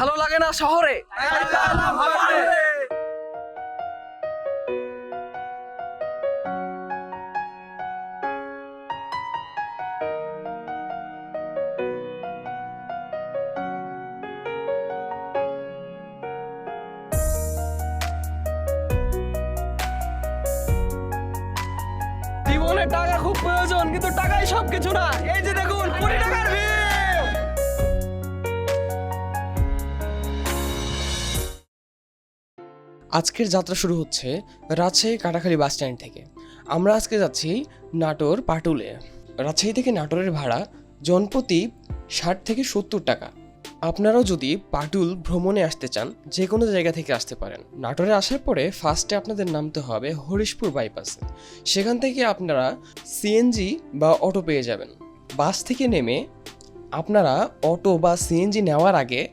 ভালো লাগে না শহরে? টাকা খুব প্রয়োজন, কিন্তু টাকাই সব কিছু না। এই যে দেখুন কোটি টাকার আজকের যাত্রা শুরু হচ্ছে রাজশাহী কাটাখালী বাস স্ট্যান্ড থেকে। আমরা আজকে যাচ্ছি নাটোর পাটুলে। রাজশাহী থেকে নাটোরের ভাড়া জনপ্রতি ষাট থেকে সত্তর টাকা। আপনারাও যদি পাটুল ভ্রমণে আসতে চান যে কোনো জায়গা থেকে আসতে পারেন। নাটোরে আসার পরে ফার্স্টে আপনাদের নামতে হবে হরিশপুর বাইপাসে। সেখান থেকে আপনারা সিএনজি বা অটো পেয়ে যাবেন। বাস থেকে নেমে আপনারা অটো বা সিএনজি নেওয়ার আগে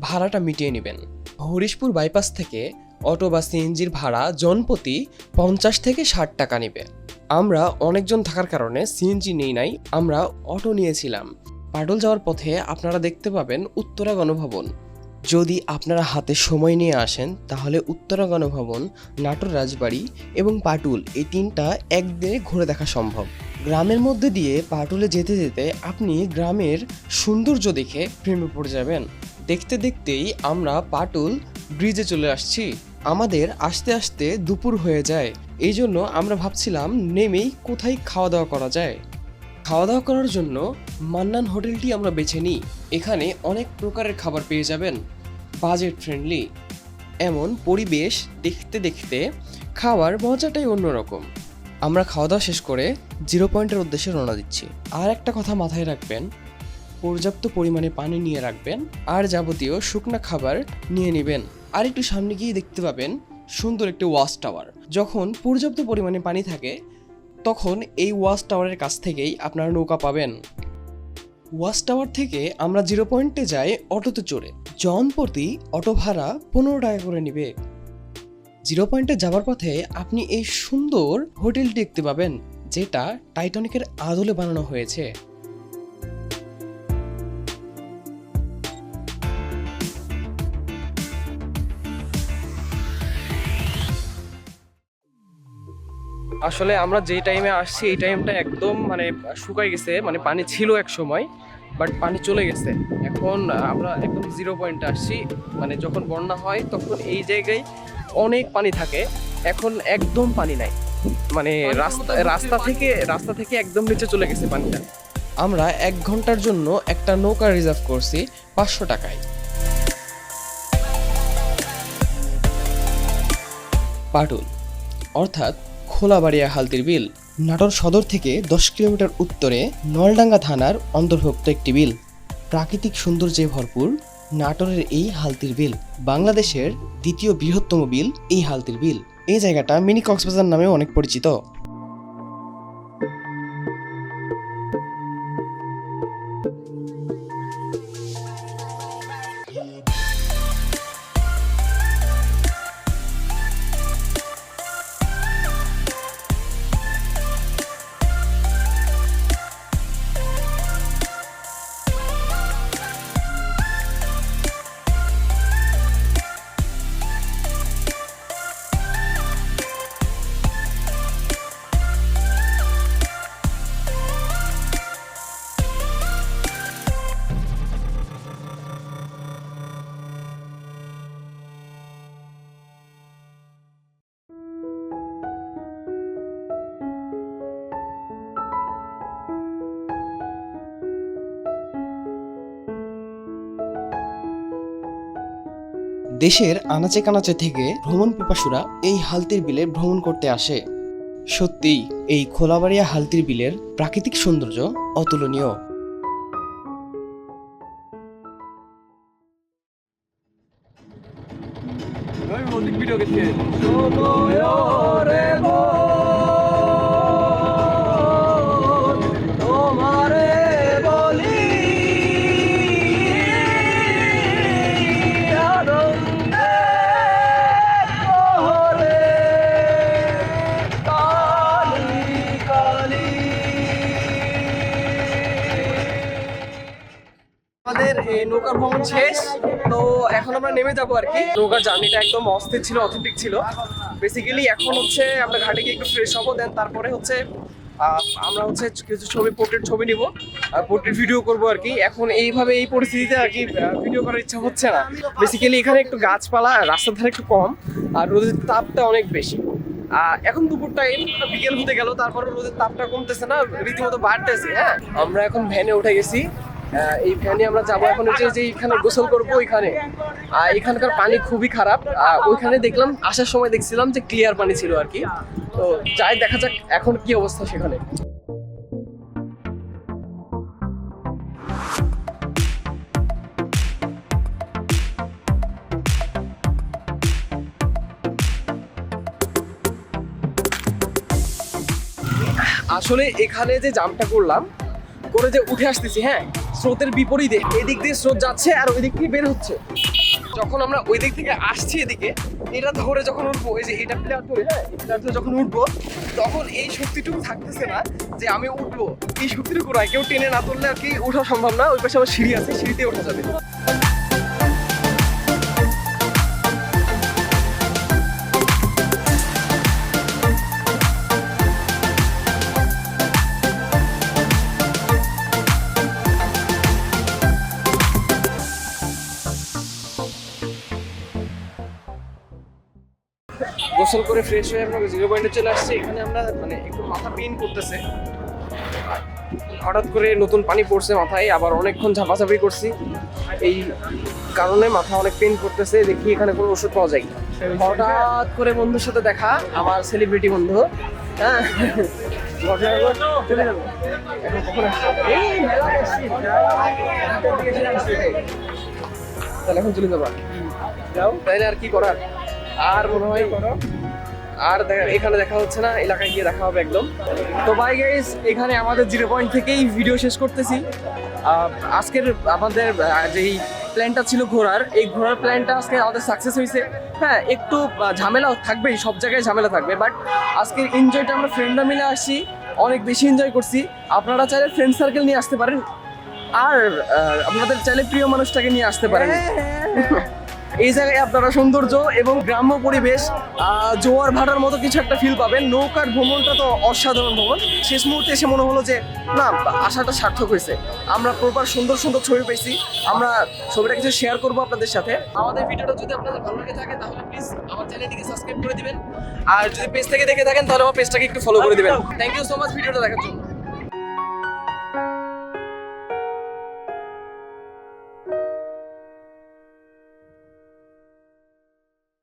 ভাড়াটা মিটিয়ে নেবেন। হরিশপুর বাইপাস থেকে অটো বা সিএনজির ভাড়া জনপ্রতি পঞ্চাশ থেকে ষাট টাকা নেবে। আমরা অনেকজন থাকার কারণে সিএনজি নেই নাই, আমরা অটো নিয়েছিলাম। পাটুল যাওয়ার পথে আপনারা দেখতে পাবেন উত্তরা গণভবন। যদি আপনারা হাতে সময় নিয়ে আসেন, তাহলে উত্তরা গণভবন, নাটোর রাজবাড়ি এবং পাটুল এই তিনটা একদিনে ঘুরে দেখা সম্ভব। গ্রামের মধ্যে দিয়ে পাটুলে যেতে যেতে আপনি গ্রামের সৌন্দর্য দেখে প্রেমে পড়ে যাবেন। দেখতে দেখতেই আমরা পাটুল ব্রিজে চলে আসছি। আমাদের আসতে আসতে দুপুর হয়ে যায়। এই জন্য আমরা ভাবছিলাম নেমেই কোথায় খাওয়া দাওয়া করা যায়। খাওয়া দাওয়া করার জন্য মান্নান হোটেলটি আমরা বেছে নিই। এখানে অনেক প্রকারের খাবার পেয়ে যাবেন। Budget friendly. এমন পরিবেশ দেখতে দেখতে খাওয়ার মজাটাই অন্যরকম। আমরা খাওয়া দাওয়া শেষ করে জিরো পয়েন্টের উদ্দেশ্যে রওনা দিচ্ছি। আর একটা কথা মাথায় রাখবেন, পর্যাপ্ত পরিমাণে পানি নিয়ে রাখবেন, আর যাবতীয় শুকনা খাবার নিয়ে নেবেন। আর একটু সামনে গিয়ে দেখতে পাবেন সুন্দর একটি ওয়াচ টাওয়ার। যখন পর্যাপ্ত পরিমাণে পানি থাকে, তখন এই ওয়াচ টাওয়ারের কাছ থেকেই আপনারা নৌকা পাবেন। ওয়াচ টাওয়ার থেকে আমরা জিরো পয়েন্টে যাই অটোতে চড়ে। জন প্রতি অটো ভাড়া পনেরো টাকা করে নেবে। জিরো পয়েন্টে যাওয়ার পথে আপনি এই সুন্দর হোটেলটি দেখতে পাবেন, যেটা টাইটানিকের আদলে বানানো হয়েছে। আসলে আমরা যে টাইমে আসছি এই টাইমটা একদম মানে শুকাই গেছে মানে পানি ছিল এক সময় বাট পানি চলে গেছে। এখন আমরা একদম জিরো পয়েন্টে আসছি মানে যখন বন্যা হয় তখন এই জায়গায় অনেক পানি থাকে। এখন একদম পানি নাই। মানে রাস্তা রাস্তা থেকে রাস্তা থেকে একদম নিচে চলে গেছে পানিটা। আমরা এক ঘণ্টার জন্য একটা নৌকা রিজার্ভ করছি পাঁচশো টাকায়। পাটুল অর্থাৎ খোলাবাড়িয়া হালতির বিল, নাটোর সদর থেকে দশ কিলোমিটার উত্তরে নলডাঙ্গা থানার অন্তর্ভুক্ত একটি বিল। প্রাকৃতিক সৌন্দর্যে ভরপুর নাটোরের এই হালতির বিল, বাংলাদেশের দ্বিতীয় বৃহত্তম বিল এই হালতির বিল। এই জায়গাটা মিনি কক্সবাজার নামেও অনেক পরিচিত। দেশের আনাচে কানাচে থেকে ভ্রমণ পিপাসুরা এই হালতির বিলে ভ্রমণ করতে আসে। সত্যিই, এই খোলাবাড়িয়া হালতির বিলের প্রাকৃতিক সৌন্দর্য অতুলনীয়। ভিডিও নৌকার ভ্রমণ শেষ, তো এখন আমরা নেমে যাব আর কি। নৌকার জার্নিটা একদম অস্থির ছিল, অথেন্টিক ছিল। বেসিক্যালি এখন হচ্ছে আমরা ঘাটে গিয়ে একটু ফ্রেশ হব দেন তারপরে হচ্ছে আমরা হচ্ছে কিছু ছবি পোর্ট্রেট ছবি নিব, আর পোর্ট্রেট ভিডিও করব আর কি। এখন এইভাবে এই পরিস্থিতিতে আর কি ভিডিও করার ইচ্ছা হচ্ছে না। বেসিক্যালি এখানে একটু গাছপালা রাস্তার ধারে একটু কম, আর রোদের তাপটা অনেক বেশি। এখন দুপুর টাইম বিকেল হতে গেল, তারপরে রোদের তাপটা কমতেছে না, রীতিমতো বাড়তেছে হ্যাঁ। আমরা এখন ভ্যানে উঠে গেছি। এই ভ্যানে আমরা যাব এখন হচ্ছে যে এখানে গোসল করব ওইখানে। আর এখানকার পানি খুবই খারাপ। ওইখানে দেখলাম, আসার সময় দেখছিলাম যে ক্লিয়ার পানি ছিল আর কি। তো যাই, দেখা যাক এখন কি অবস্থা সেখানে। আসলে এখানে যে জামটা করলাম, করে যে উঠে আসতেছি হ্যাঁ? স্রোতের বিপরীতে এদিক দিয়ে স্রোত যাচ্ছে আর ওই দিক থেকে বের হচ্ছে। যখন আমরা ওই দিক থেকে আসছি এদিকে, এটা ধরে যখন উঠবো, এই যে এটা প্লেয়ার ধরে হ্যাঁ ধরে যখন উঠবো, তখন এই শক্তিটুকু থাকতেছে না যে আমি উঠবো। এই শক্তিটুকু নয়, কেউ টেনে না তুললে আর কি ওঠা সম্ভব না, ওই পাশে আবার সিঁড়ি আছে সিঁড়িতে ওঠা যাবে। গোসল করে ফ্রেশ হয়ে আমরা জিরো পয়েন্টে চলে আসছি। এখানে আমরা মানে একটু মাথা পেন করতেছে। হঠাৎ করে নতুন পানি পড়ছে মাথায়, আবার অনেকক্ষণ ঝাপাঝাপি করছি। এই কারণে মাথা অনেক পেন করতেছে, দেখি এখানে কোনো ওষুধ পাওয়া যায় হঠাৎ করে বন্ধুর সাথে দেখা, আমার সেলিব্রিটি বন্ধু। হ্যাঁ। তাহলে এখন চলে যাব। তাইলে আর কি করার? আর মনে হয় আর দেখা- এখানে দেখা হচ্ছে না এলাকায় গিয়ে দেখা হবে একদম। তো বাই গাইস এখানে আমাদের জিরো পয়েন্ট থেকেই ভিডিও শেষ করতেছি। আজকের আমাদের যেই প্ল্যানটা ছিল ঘোরার এই ঘোরার প্ল্যানটা আজকে আমাদের সাকসেস হয়েছে। হ্যাঁ একটু ঝামেলা থাকবেই সব জায়গায় ঝামেলা থাকবে বাট আজকের এনজয়টা আমরা ফ্রেন্ডরা মিলে আসছি অনেক বেশি এনজয় করছি। আপনারা চাইলে ফ্রেন্ড সার্কেল নিয়ে আসতে পারেন আর আপনাদের চাইলে প্রিয় মানুষটাকে নিয়ে আসতে পারেন। এই জায়গায় আপনারা সৌন্দর্য এবং গ্রাম্য পরিবেশ আহ, জোয়ার ভাটার মতো কিছু একটা ফিল পাবেন। নৌকার ভ্রমণটা তো অসাধারণ ভ্রমণ। শেষ মুহূর্তে এসে মনে হলো যে না আশাটা সার্থক হয়েছে। আমরা প্রপার সুন্দর সুন্দর ছবি পেয়েছি। আমরা ছবিটা কিছু শেয়ার করব আপনাদের সাথে। আমাদের ভিডিওটা যদি আপনাদের ভালো লেগে থাকে তাহলে প্লিজ আমার চ্যানেলটিকে সাবস্ক্রাইব করে দিবেন। আর যদি পেজ থেকে দেখে থাকেন তাহলে আমার পেজটাকে একটু ফলো করে দিবেন। থ্যাংক ইউ সো মাচ ভিডিওটা দেখার জন্য।